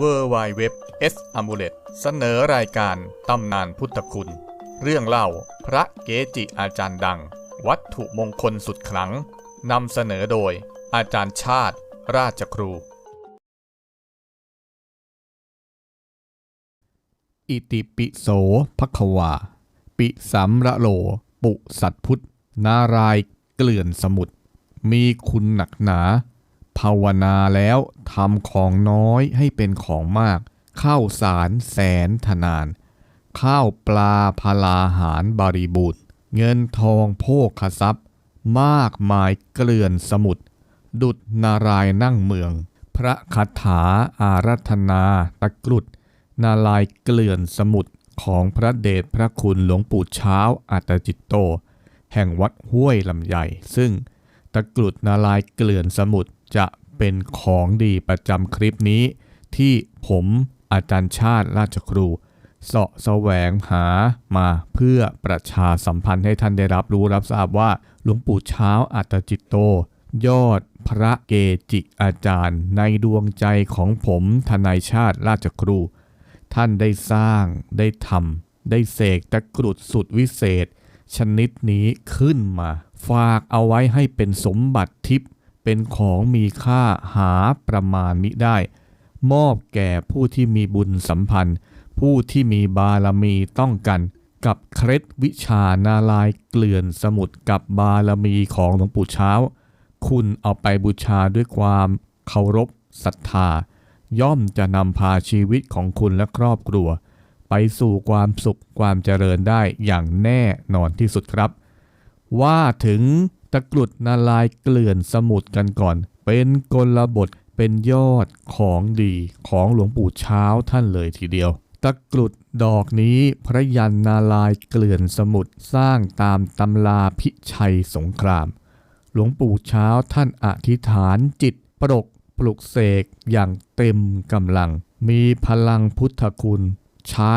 w w w s a m u l e t เสนอรายการตำนานพุทธคุณ เรื่องเล่าพระเกจิอาจารย์ดัง วัตถุมงคลสุดขลังนำเสนอโดย อาจารย์ชาติ ราชครู อิติปิโสภควา ปิสัมระโล ปุสัตพุทธนารายเกลื่อนสมุทรมีคุณหนักหนา ภาวนาแล้วทำของน้อยให้เป็นของมาก ข้าวสารแสนทนาน ข้าวปลาพลาหารบริบูรณ์เงินทองโภคทรัพย์ มากมายเกลื่อนสมุทรดุดนารายนั่งเมือง พระคาถาอารัธนาตะกรุด นาลายเกลื่อนสมุทรของพระเดชพระคุณหลวงปู่เช้าอัตจิตโต แห่งวัดห้วยลำไยซึ่งตะกรุดนาลายเกลื่อนสมุทร จะเป็นของดีประจำคลิปนี้ ที่ผมอาจารย์ชาติราชครูเสาะแสวงหามาเพื่อประชาสัมพันธ์ให้ท่านได้รับรู้รับทราบว่าหลวงปู่เช้าอัตจิตโต ยอดพระเกจิอาจารย์ในดวงใจของผมทนายชาติราชครู ท่านได้สร้างได้ทำได้เสกตะกรุดสุดวิเศษ ชนิดนี้ขึ้นมา ฝากเอาไว้ให้เป็นสมบัติทิพย์ เป็นของมีค่าหาประมาณมิได้ มอบแก่ผู้ที่มีบุญสัมพันธ์ ผู้ที่มีบารมีต้องกัน กับเคล็ดวิชานาลายเกลื่อนสมุดกับบารมีของหลวงปู่เช้า คุณเอาไปบูชาด้วยความเคารพศรัทธา ย่อมจะนำพาชีวิตของคุณและครอบครัว ไปสู่ความสุขความเจริญได้อย่างแน่นอนที่สุดครับ ว่าถึง ตะกรุดนาลายเกลื่อนสมุทรกันก่อน เป็นกลบทเป็นยอดของดีของหลวงปู่เช้าท่านเลยทีเดียว ตะกรุดดอกนี้พระยันนาลายเกลื่อนสมุทรสร้างตามตำราพิชัยสงคราม หลวงปู่เช้าท่านอธิษฐานจิตปรกปลุกเสกอย่างเต็มกำลัง มีพลังพุทธคุณ ใช้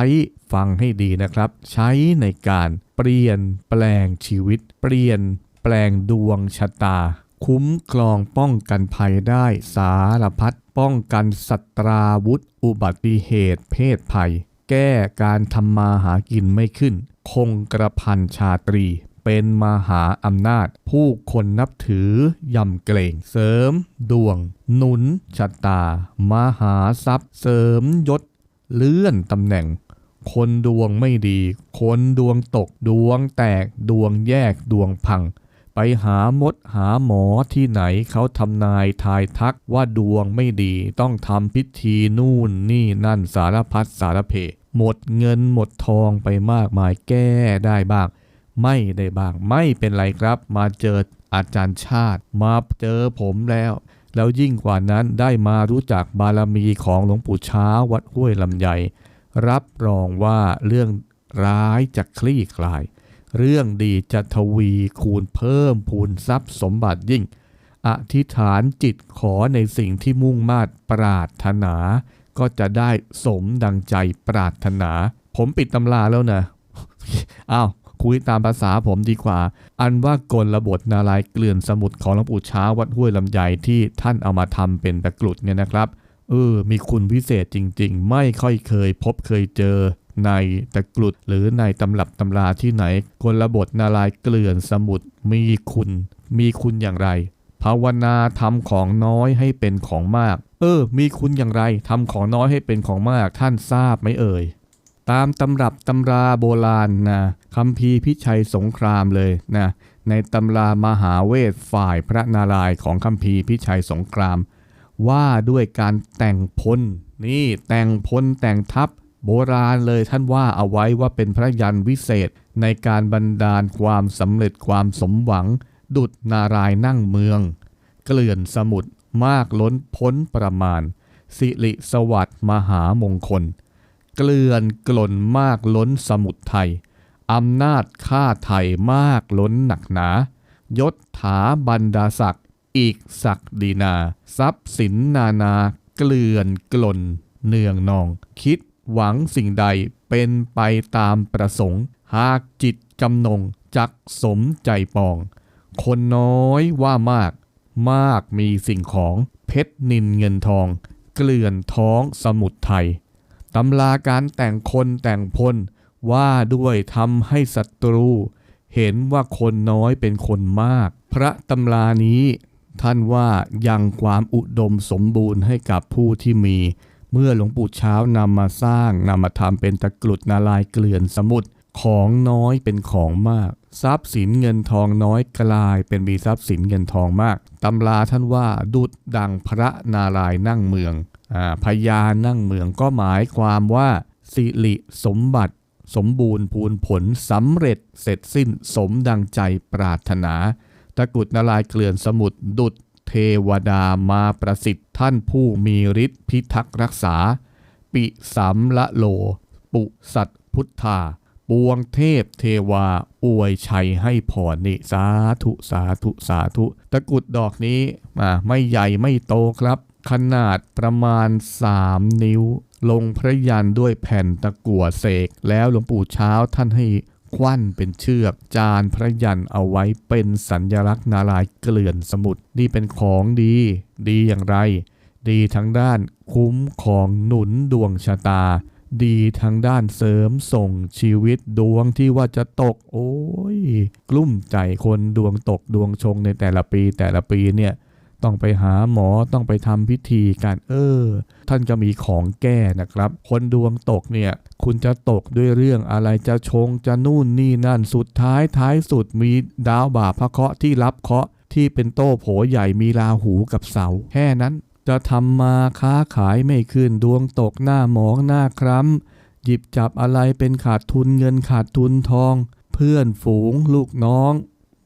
ฟังให้ดีนะครับ ใช้ในการเปลี่ยนแปลงชีวิต เปลี่ยน แปลงดวงชะตา คุ้มครองป้องกันภัยได้สารพัดป้องกันสัตราวุธ อุบัติเหตุเพศภัย แก้การทำมาหากินไม่ขึ้น คงกระพันชาตรี เป็นมหาอำนาจ ผู้คนนับถือยำเกรงเสริม ดวง หนุนชะตา มหาทรัพย์ เสริมยศ เลื่อนตำแหน่งคนดวงไม่ดี คนดวงตก ดวงแตก ดวงแยก ดวงพัง ไปหามดหาหมอที่ไหนเขาทำนายทายทักว่าดวงไม่ดีต้องทำพิธีนู่นนี่นั่นสารพัดสารเพ หมดเงินหมดทองไปมากมายแก้ได้บ้าง ไม่ได้บ้างไม่เป็นไรครับ มาเจออาจารย์ชาติ มาเจอผมแล้ว แล้วยิ่งกว่านั้นได้มารู้จักบารมีของหลวงปู่ช้าวัดห้วยลำไยรับรองว่าเรื่องร้ายจะคลี่คลาย เรื่องดีจะทวีคูณเพิ่มพูนทรัพย์สมบัติยิ่ง อธิษฐานจิตขอในสิ่งที่มุ่งมา่ปรารถนา ก็จะได้สมดังใจปรารถนา ผมปิดตำราแล้วนะอ้าวคุยตามภาษาผมดีกว่า อันว่ากลบทนาลายเกลื่อนสมุดของหลวงปู่ช้าวัดห้วยลำไยที่ท่านเอามาทำเป็นตะกรุดเนี่ยนะครับเออ มีคุณวิเศษจริง ๆ ไม่ค่อยเคยพบเคยเจอ ในตะกรุดหรือในตำรับตำราที่ไหนกลบทนาลายเกลื่อนสมุดมีคุณ มีคุณอย่างไร ภาวนาทำของน้อยให้เป็นของมาก เออ มีคุณอย่างไรทำของน้อยให้เป็นของมากท่านทราบไหมเอ่ยตามตำรับตำราโบราณนะคำพีพิชัยสงครามเลยนะในตำรามหาเวทฝ่ายพระนารายของคำพีพิชัยสงคราม ว่าด้วยการแต่งพลนี่แต่งพลแต่งทัพ โบราณเลยท่านว่าเอาไว้ว่าเป็นพระยันวิเศษในการบันดาลความสำเร็จความสมหวัง ดุดนารายณ์นั่งเมือง เกลื่อนสมุทรมากล้นพ้นประมาณ สิริสวัสดิ์มหามงคล เกลื่อนกล่นมากล้นสมุทรไทยอำนาจข้าไทยมากล้นหนักหนา ยศถาบรรดาศักดิ์อีกศักดีนา ทรัพย์สินนานา เกลื่อนกล่นเนืองนอง คิด หวังสิ่งใดเป็นไปตามประสงค์ หากจิตจำนงจักสมใจปอง คนน้อยว่ามาก มากมีสิ่งของเพชรนินเงินทอง เกลื่อนท้องสมุทรไทยตำราการแต่งคนแต่งพลว่าด้วยทำให้ศัตรู เห็นว่าคนน้อยเป็นคนมาก พระตำรานี้ท่านว่ายังความอุดมสมบูรณ์ให้กับผู้ที่มี เมื่อหลวงปู่เช้านำมาสร้างนำมาทำเป็นตะกรุดนาลายเกลื่อนสมุทรของน้อยเป็นของมาก ทรัพย์สินเงินทองน้อยกลาย เป็นมีทรัพย์สินเงินทองมากตำราท่านว่าดุดดังพระนารายนั่งเมืองอพญานั่งเมืองก็หมายความว่า สิริสมบัติ สมบูรณ์พูนผลสำเร็จเสร็จสิ้นสมดังใจปรารถนา ตะกรุดนารายเกลื่อนสมุทรดุด เทวดามาประสิทธิ์ท่านผู้มีฤทธิ์พิทักษ์รักษา ปิสัมละโล ปุสัตพุทธา ปวงเทพเทวา อวยชัยให้พรนี่สาธุสาธุสาธุตะกุดดอกนี้อ่าไม่ใหญ่ไม่โตครับ ขนาดประมาณ 3 นิ้ว ลงพระยันด้วยแผ่นตะกั่วเสก แล้วหลวงปู่เช้าท่านให้ ควันเป็นเชือก จานพระยันเอาไว้เป็นสัญลักษณ์นารายเกลื่อนสมุทรนี่เป็นของดี ดีอย่างไร ดีทั้งด้านคุ้มของหนุนดวงชะตา ดีทางด้านเสริมส่งชีวิตดวงที่ว่าจะตก โอ้ย กลุ้มใจคนดวงตกดวงชงในแต่ละปีแต่ละปีเนี่ย ต้องไปหาหมอต้องไปทำพิธีกันเออ ท่านก็มีของแก้นะครับ คนดวงตกเนี่ยคุณจะตกด้วยเรื่องอะไรจะชงจะนู่นนี่นั่นสุดท้ายท้ายสุดมีดาวบาปพระเคราะห์ที่รับเคราะห์ที่เป็นโต้โผใหญ่มีราหูกับเสาแค่นั้น จะทำมาค้าขายไม่ขึ้นดวงตกหน้าหมองหน้าคล้ำหยิบจับอะไรเป็นขาดทุนเงินขาดทุนทอง เพื่อนฝูงลูกน้อง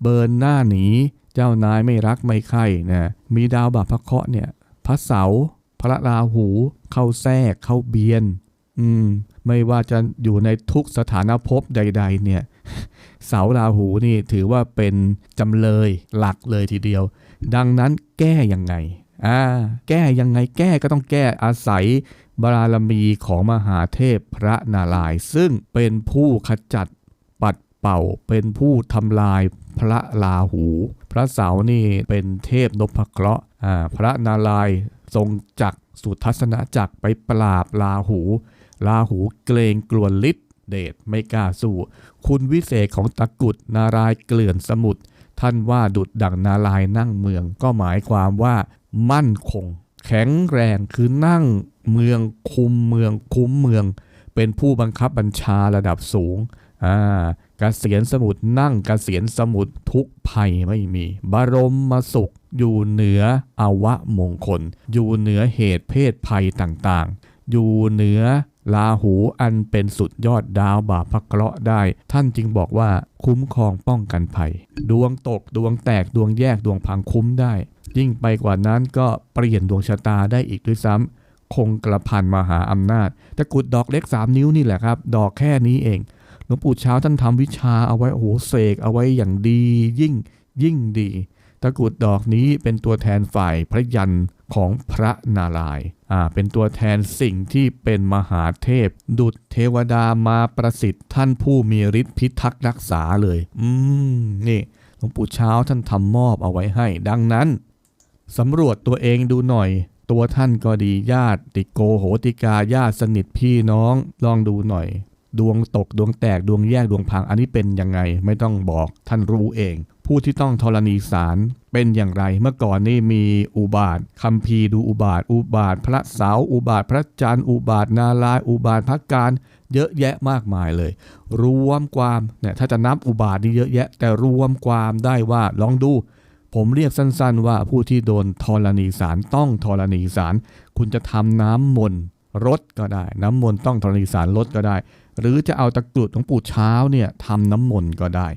เบินหน้าหนี เจ้านายไม่รักไม่ใคร่นะมีดาวบาปพระเคราะห์เนี่ยพระเสาพระราหู เข้าแทรกเข้าเบียน อืม ไม่ว่าจะอยู่ในทุกสถานภพใด ๆ เนี่ย เสาราหูนี่ถือว่าเป็นจำเลยหลักเลยทีเดียว ดังนั้นแก้ยังไงอ่าแก้ยังไงแก้ก็ต้องแก้อาศัยบารมีของมหาเทพพระนารายณ์ซึ่งเป็นผู้ขจัดปัดเป่าเป็นผู้ทำลายพระราหู ระเสานี่เป็นเทพนพเคราะห์อ่าพระนารายทรงจักสุทัศนจักไปปราบราหูราหูเกรงกลัวฤทธิ์เดชไม่กล้าสู้ คุณวิเศษของตะกุดนารายเกลื่อนสมุทรท่านว่าดุดดั่งนารายนั่งเมือง ก็หมายความว่ามั่นคง แข็งแรงคือนั่งเมืองคุมเมืองคุ้มเมือง เป็นผู้บังคับบัญชาระดับสูง อ่าเกษียณสมุทรนั่งกเกษียณสมุทรทุกภัยไม่มี บรมมาสุข อยู่เหนืออวะมงคล อยู่เหนือเหตุเพศภัยต่างๆ อยู่เหนือลาหูอันเป็นสุดยอดดาวบาปพระเคราะห์ได้ ท่านจึงบอกว่าคุ้มครองป้องกันภัย ดวงตกดวงแตกดวงแยกดวงพังคุ้มได้ ยิ่งไปกว่านั้นก็เปลี่ยนดวงชะตาได้อีกด้วยซ้ำคงกระพันมหาอำนาจตะกุดดอกเล็ก 3 นิ้วนี่แหละครับ ดอกแค่นี้เอง หลวงปู่เช้าท่านทำวิชาเอาไว้โอ้โหเสกเอาไว้อย่างดียิ่งยิ่งดี ตะกรุดดอกนี้เป็นตัวแทนฝ่ายพระยันของพระนารายณ์อ่าเป็นตัวแทนสิ่งที่เป็นมหาเทพ ดุจเทวดามาประสิทธิ์ท่านผู้มีฤทธิ์พิทักษ์รักษาเลย อืมนี่หลวงปู่เช้าท่านทำมอบเอาไว้ให้ ดังนั้นสำรวจตัวเองดูหน่อย ตัวท่านก็ดีญาติติโกโหติกาญาติสนิทพี่น้องลองดูหน่อย ดวงตกดวงแตกดวงแยกดวงพังอันนี้เป็นยังไงไม่ต้องบอกท่านรู้เอง ผู้ที่ต้องธรณีสารเป็นอย่างไร เมื่อก่อนนี่มีอุบาทคัมภีร์ดูอุบาท อุบาทพระเสาร์อุบาทพระจันทร์อุบาทนาลายอุบาทพระการเยอะแยะมากมายเลย รวมความเนี่ยถ้าจะนับอุบาทนี่เยอะแยะ แต่รวมความได้ว่าลองดูผมเรียกสั้นๆว่าผู้ที่โดนธรณีสารต้องธรณีสาร คุณจะทำน้ำมนต์ รดก็ได้ น้ำมนต์ต้องธรณีสารลดก็ได้ หรือจะเอาตะกรุดหลวงปู่เช้าเนี่ยทำน้ำมนต์ก็ได้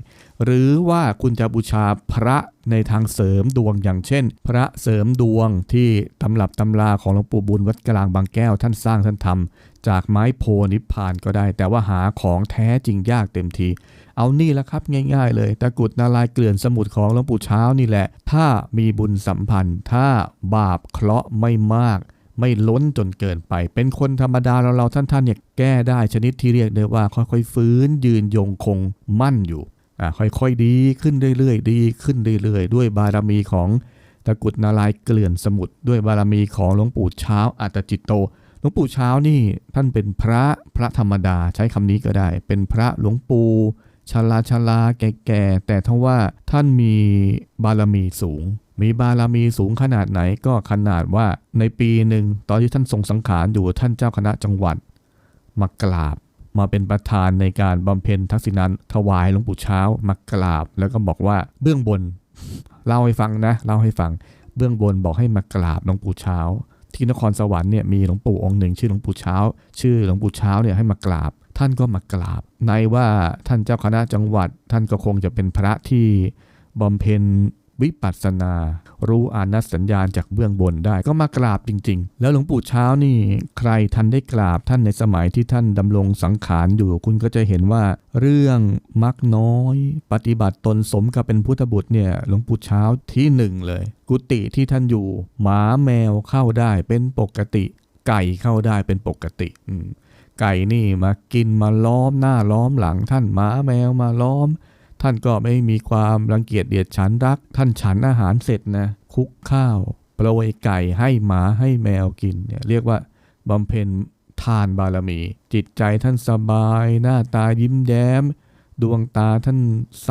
หรือว่าคุณจะบูชาพระในทางเสริมดวงอย่างเช่น พระเสริมดวงที่ตำรับตำราของหลวงปู่บุญวัดกลางบางแก้วท่านสร้างท่านทำจากไม้โพนิพานก็ได้ แต่ว่าหาของแท้จริงยากเต็มที เอานี่แหละครับง่ายๆ เลยตะกรุดนารายเกลื่อนสมุดของหลวงปู่เช้านี่แหละ ถ้ามีบุญสัมพันธ์ ถ้าบาปเคราะห์ไม่มาก ไม่ล้นจนเกินไป เป็นคนธรรมดาเราเราๆท่านๆเนี่ยแก้ได้ชนิดที่เรียกได้ว่า ค่อยๆฟื้นยืนยงคงมั่นอยู่อ่าค่อยๆดีขึ้นเรื่อยๆ ดีขึ้นเรื่อยๆ ด้วยบารมีของตะกุดนารายเกลื่อนสมุทรด้วยบารมีของหลวงปู่เช้าอัตจิตโตหลวงปู่เช้านี่ท่านเป็นพระพระธรรมดาใช้คำนี้ก็ได้ เป็นพระหลวงปู่ชลาชลาแก่ๆแต่ทว่าท่านมีบารมีสูง มีบารมีสูงขนาดไหนก็ขนาดว่าในปีหนึ่งตอนที่ท่านทรงสังขารอยู่ท่านเจ้าคณะจังหวัด มากราบมาเป็นประธานในการบำเพ็ญทักษิณันถวายหลวงปู่เช้ามากราบ แล้วก็บอกว่าเบื้องบนเล่าให้ฟังนะเล่าให้ฟังเบื้องบนบอกให้มากราบหลวงปู่เช้า ที่นครสวรรค์เนี่ยมีหลวงปู่องค์หนึ่งชื่อหลวงปู่เช้า ชื่อหลวงปู่เช้าเนี่ยให้มากราบ ท่านก็มากราบ ในว่าท่านเจ้าคณะจังหวัด ท่านก็คงจะเป็นพระที่บำเพ็ญ วิปัสสนา รู้อานัตสัญญาณจากเบื้องบนได้ก็มากราบจริง ๆ แล้วหลวงปู่เช้านี่ใครท่านได้กราบท่านในสมัยที่ท่านดำรงสังขารอยู่ คุณก็จะเห็นว่าเรื่องมักน้อย ปฏิบัติตนสมกับเป็นพุทธบุตรเนี่ยหลวงปู่เช้าที่หนึ่งเลย กุฏิที่ท่านอยู่ หมาแมวเข้าได้เป็นปกติ ไก่เข้าได้เป็นปกติไก่นี่มากินมาล้อมหน้าล้อมหลังท่านหมาแมวมาล้อม ท่านก็ไม่มีความรังเกียจเดียดฉันรัก ท่านฉันอาหารเสร็จนะคุกข้าวโปรยไก่ให้หมาให้แมวกินเนี่ยเรียกว่าบำเพ็ญทานบารมี จิตใจท่านสบาย หน้าตายิ้มแย้ม ดวงตาท่านใส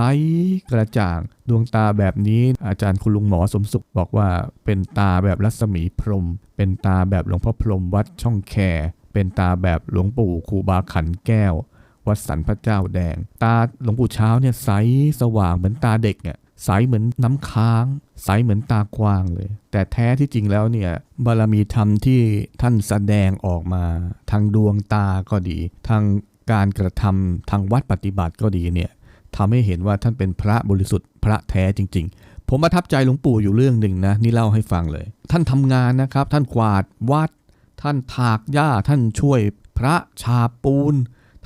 กระจ่าง ดวงตาแบบนี้อาจารย์คุณลุงหมอสมสุขบอกว่าเป็นตาแบบรัศมีพรหมเป็นตาแบบหลวงพ่อพรหมวัดช่องแคเป็นตาแบบหลวงปู่ครูบาขันแก้ว วัดสันพระเจ้าแดง ตาหลวงปู่เช้าเนี่ยใสสว่างเหมือนตาเด็กเนี่ยใสเหมือนน้ำค้าง ใสเหมือนตากวางเลย แต่แท้ที่จริงแล้วเนี่ยบารมีธรรมที่ท่านแสดงออกมา ทางดวงตาก็ดี ทางการกระทำทางวัดปฏิบัติก็ดีเนี่ยทำให้เห็นว่าท่านเป็นพระบริสุทธิ์พระแท้จริง ๆ ผมประทับใจหลวงปู่อยู่เรื่องหนึ่งนะนี่เล่าให้ฟังเลย ท่านทำงานนะครับ ท่านกวาดวัด ท่านถากหญ้าท่านช่วยพระชาปูน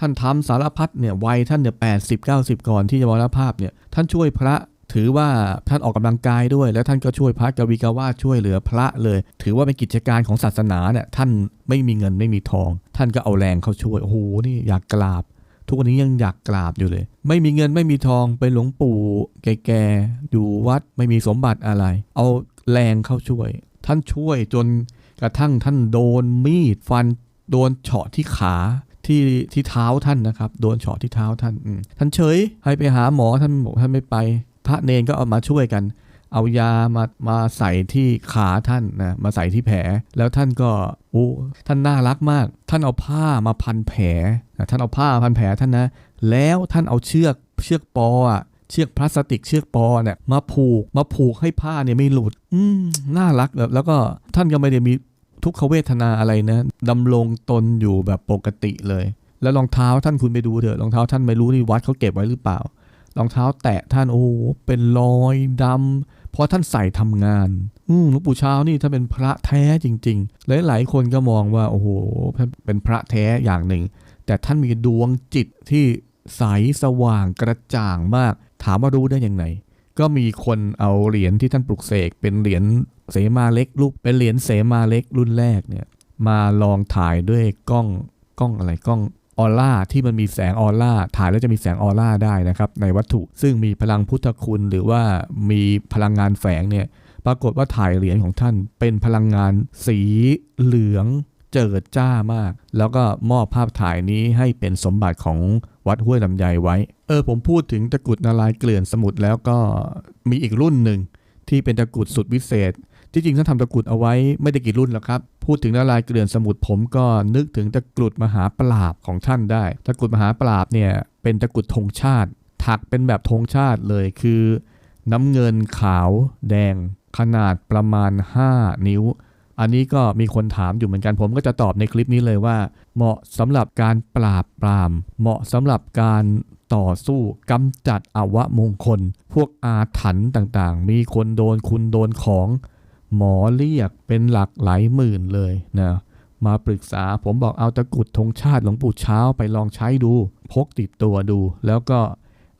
ท่านทำสารพัดเนี่ยวัยท่านเนี่ยแปดสิบเก้าสิบก่อนที่จะมรณภาพเนี่ยท่านช่วยพระถือว่าท่านออกกำลังกายด้วย แล้วท่านก็ช่วยพระกวีกาวาช่วยเหลือพระเลย ถือว่าเป็นกิจการของศาสนาเนี่ยท่านไม่มีเงินไม่มีทอง ท่านก็เอาแรงเข้าช่วยโอ้โหนี่อยากกราบ ทุกวันนี้ยังอยากกราบอยู่เลย ไม่มีเงินไม่มีทองไปหลวงปู่ แก่ๆอยู่วัดไม่มีสมบัติอะไร เอาแรงเข้าช่วย ท่านช่วยจนกระทั่งท่านโดนมีดฟันโดนเฉาะที่ขา ที่ที่เท้าท่านนะครับ โดนเฉาะที่เท้าท่านท่านเฉยให้ไปหาหมอท่านบอกท่านไม่ไป พระเนนก็เอามาช่วยกัน เอายามามาใส่ที่ขาท่านนะมาใส่ที่แผล แล้วท่านก็โอ้ท่านน่ารักมาก ท่านเอาผ้ามาพันแผลท่านเอาผ้าพันแผลท่านนะ แล้วท่านเอาเชือกเชือกปออะเชือกพลาสติกเชือกปอเนี่ยมาผูกมาผูกให้ผ้าเนี่ยไม่หลุด อืมน่ารักแบบแล้วก็ท่านก็ไม่ได้มี ทุกขเวทนาอะไรนะดำรงตนอยู่แบบปกติเลย แล้วรองเท้าท่านคุณไปดูเถอะรองเท้าท่านไม่รู้นี่วัดเขาเก็บไว้หรือเปล่ารองเท้าแตะท่านโอ้เป็นรอยดำเพราะท่านใส่ทำงาน อืมหลวงปู่เช้านี่ถ้าเป็นพระแท้จริงๆหลายๆคนก็มองว่าโอ้โหท่านเป็นพระแท้อย่างหนึ่ง แต่ท่านมีดวงจิตที่ใสสว่างกระจ่างมาก ถามว่ารู้ได้อยังไง ก็มีคนเอาเหรียญที่ท่านปลุกเสกเป็นเหรียญเสมาเล็กรูปเป็นเหรียญเสมาเล็กรุ่นแรกเนี่ยมาลองถ่ายด้วยกล้องกล้องอะไรกล้องออร่าที่มันมีแสงออร่าถ่ายแล้วจะมีแสงออร่าได้นะครับในวัตถุซึ่งมีพลังพุทธคุณหรือว่ามีพลังงานแฝงเนี่ยปรากฏว่าถ่ายเหรียญของท่านเป็นพลังงานสีเหลือง เจิดจ้ามาก แล้วก็มอบภาพถ่ายนี้ให้เป็นสมบัติของวัดห้วยลำไยไว้ เออผมพูดถึงตะกุดนารายเกลื่อนสมุทรแล้วก็มีอีกรุ่นหนึ่งที่เป็นตะกุดสุดวิเศษ ที่จริงท่านทำตะกุดเอาไว้ไม่ได้กี่รุ่นแล้วครับ พูดถึงนารายเกลื่อนสมุทรผมก็นึกถึงตะกรุดมหาปราบของท่านได้ ตะกุดมหาปราบเนี่ยเป็นตะกุดธงชาติ ถักเป็นแบบธงชาติเลยคือ น้ำเงินขาวแดง ขนาดประมาณ 5 นิ้ว อันนี้ก็มีคนถามอยู่เหมือนกันผมก็จะตอบในคลิปนี้เลยว่า เหมาะสำหรับการปราบปราม เหมาะสำหรับการต่อสู้กำจัดอวมงคล พวกอาถรรพ์ต่างๆ มีคนโดนคุณโดนของหมอเรียกเป็นหลักหลายหมื่นเลยนะมาปรึกษาผมบอกเอาตะกุดธงชาติหลวงปู่เช้าไปลองใช้ดู พกติดตัวดู แล้วก็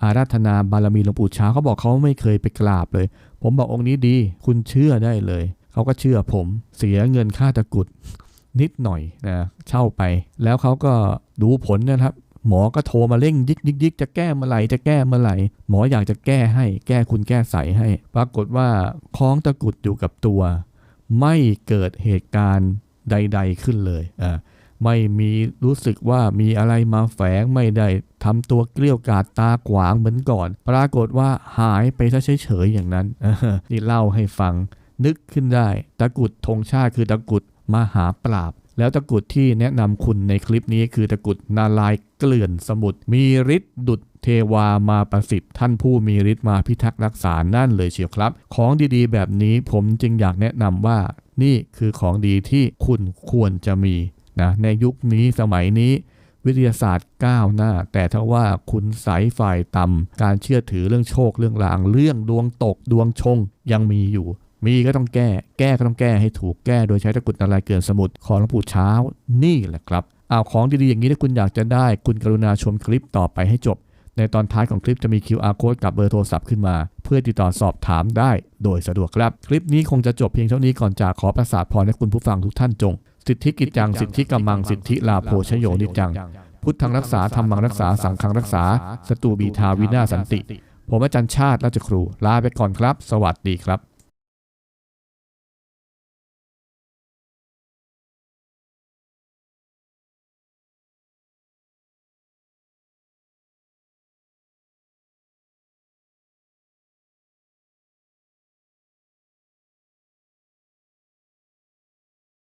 อาราธนาบารมีหลวงปู่เช้าเขาบอกเขาไม่เคยไปกราบเลย ผมบอกองค์นี้ดี คุณเชื่อได้เลย เขาก็เชื่อผมเสียเงินค่าตะกุดนิดหน่อยนะเช่าไป แล้วเขาก็ดูผลนะครับ หมอก็โทรมาเร่งยิกยิกยิกจะแก้เมื่อไหร่จะแก้เมื่อไหร่หมออยากจะแก้ให้แก้คุณแก้ใสให้ ปรากฏว่าคล้องตะกุดอยู่กับตัว ไม่เกิดเหตุการณ์ใด ๆขึ้นเลยอ่าไม่มีรู้สึกว่ามีอะไรมาแฝงไม่ได้ทำตัวเกลี้ยวกาดตาขวางเหมือนก่อน ปรากฏว่าหายไปซะเฉยๆอย่างนั้นนี่เล่าให้ฟัง นึกขึ้นได้ ตะกุดธงชาติคือตะกุดมหาปราบ แล้วตะกุดที่แนะนำคุณในคลิปนี้คือตะกุดนาลายเกลื่อนสมุทรมีฤทธิ์ดุจเทวามาประสิทธิ์ท่านผู้มีฤทธิ์มาพิทักษ์รักษานั่นเลยเชียวครับ ของดีๆ แบบนี้ผมจึงอยากแนะนำว่า นี่คือของดีที่คุณควรจะมีนะในยุคนี้สมัยนี้วิทยาศาสตร์ก้าวหน้า แต่ถ้าว่าคุณสายฝ่ายต่ำการเชื่อถือเรื่องโชคเรื่องลางเรื่องดวงตกดวงชงยังมีอยู่ มีก็ต้องแก้ แก้ก็ต้องแก้ให้ถูกแก้ โดยใช้ตะกรุดนารายณ์เกินสมุดของหลวงปู่เช้า นี่แหละครับเอาวของดีๆอย่างนี้ถ้าคุณอยากจะได้ คุณกรุณาชมคลิปต่อไปให้จบ ในตอนท้ายของคลิปจะมี QR code กับเบอร์โทรศัพท์ขึ้นมา เพื่อติดต่อสอบถามได้ โดยสะดวกครับ คลิปนี้คงจะจบเพียงเท่านี้ก่อนจากขอประสาทพรให้คุณผู้ฟังทุกท่านจง สิทธิกิจจัง สิทธิกำมัง สิทธิลาโภชโยนิจจัง พุทธังรักษาธรรมังรักษา สังฆังรักษา สตูบีทาวินาศสันติ ผมอาจารย์ชาติราชครู ลาไปก่อนครับ สวัสดีครับ